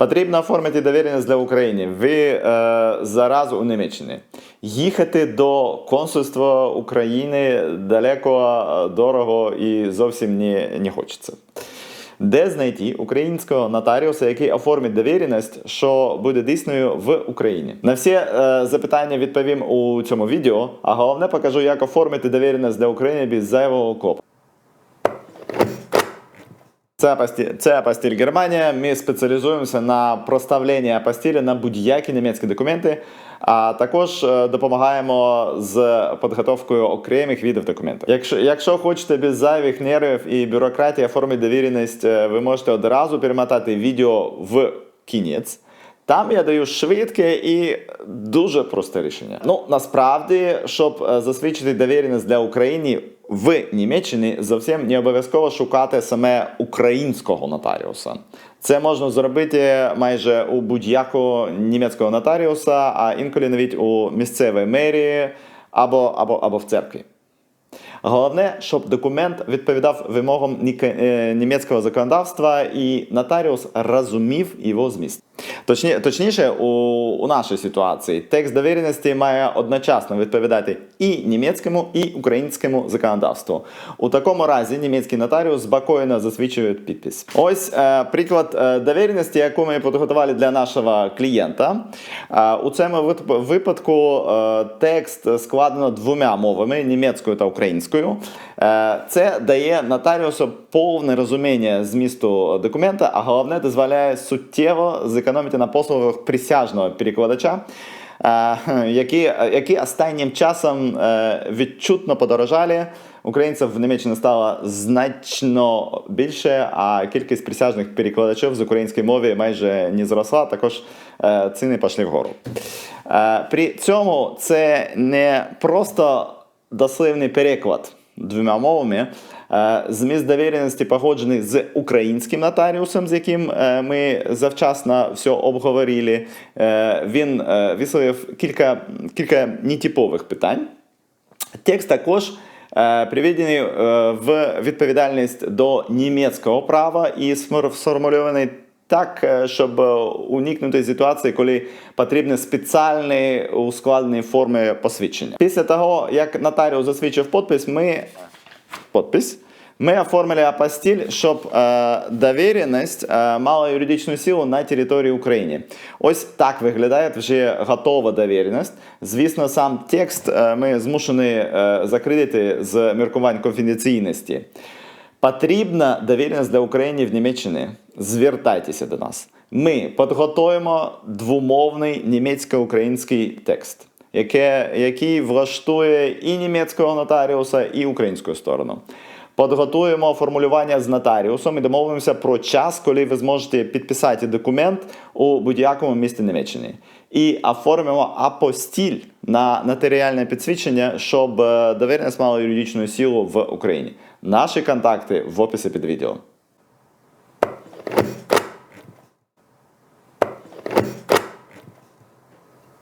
Потрібно оформити довіреність для України. Ви е, зараз у Німеччині. Їхати до консульства України далеко, е, дорого і зовсім не, не хочеться. Де знайти українського нотаріуса, який оформить довіреність, що буде дійсною в Україні? На всі е, запитання відповім у цьому відео, а головне покажу, як оформити довіреність для України без зайвого копу. Це апостіль, це апостіль Германія. Ми спеціалізуємося на проставленні апостілі на будь-які німецькі документи, а також е, допомагаємо з підготовкою окремих видів документів. Якщо, якщо хочете без зайвих нервів і бюрократії оформити довіреність, е, ви можете одразу перемотати відео в кінець. Там я даю швидке і дуже просте рішення. Ну насправді, щоб е, засвідчити довіреність для України в Німеччині, зовсім не обов'язково шукати саме українського нотаріуса. Це можна зробити майже у будь-якого німецького нотаріуса, а інколи навіть у місцевій мерії або, або, або в церкві. Головне, щоб документ відповідав вимогам е, німецького законодавства і нотаріус розумів його зміст. Точні, точніше, у, у нашій ситуації текст довіреності має одночасно відповідати і німецькому, і українському законодавству. У такому разі німецький нотаріус спокійно засвідчує підпис. Ось е, приклад е, довіреності, яку ми підготували для нашого клієнта. Е, у цьому випадку е, текст складено двома мовами німецькою та українською. Е, Це дає нотаріусу повне розуміння змісту документа, а головне дозволяє суттєво зекономити на послугах присяжного перекладача. е, Які, які останнім часом е, відчутно подорожали. Українців в Німеччині стало значно більше, а кількість присяжних перекладачів з української мови майже не зросла. Також е, ціни пішли вгору. При цьому це не просто дослівний переклад двома мовами. Е, Зміст довіреності погоджений з українським нотаріусом, з яким е, ми завчасно все обговорили. Е, Він висловив кілька, кілька нетипових питань. Текст також приведений в відповідальність до німецького права і сфор- сформульований так, е, щоб е, уникнути ситуації, коли потрібні спеціальні ускладнені форми посвідчення. Після того, як нотаріус засвідчив підпис, ми подпись. Ми оформили апостиль, щоб е, довіреність е, мала юридичну силу на території України. Ось так виглядає вже готова довіреність. Звісно, сам текст е, ми змушені е, закрити з міркувань конфіденційності. Потрібна довіреність для України в Німеччині. Звертайтеся до нас. Ми підготуємо двомовний німецько-український текст, яке, який влаштує і німецького нотаріуса, і українську сторону. Підготуємо формулювання з нотаріусом і домовимося про час, коли ви зможете підписати документ у будь-якому місті Німеччини. І оформимо апостіль на нотаріальне підсвідчення, щоб е, довіреність мала юридичну силу в Україні. Наші контакти в описі під відео.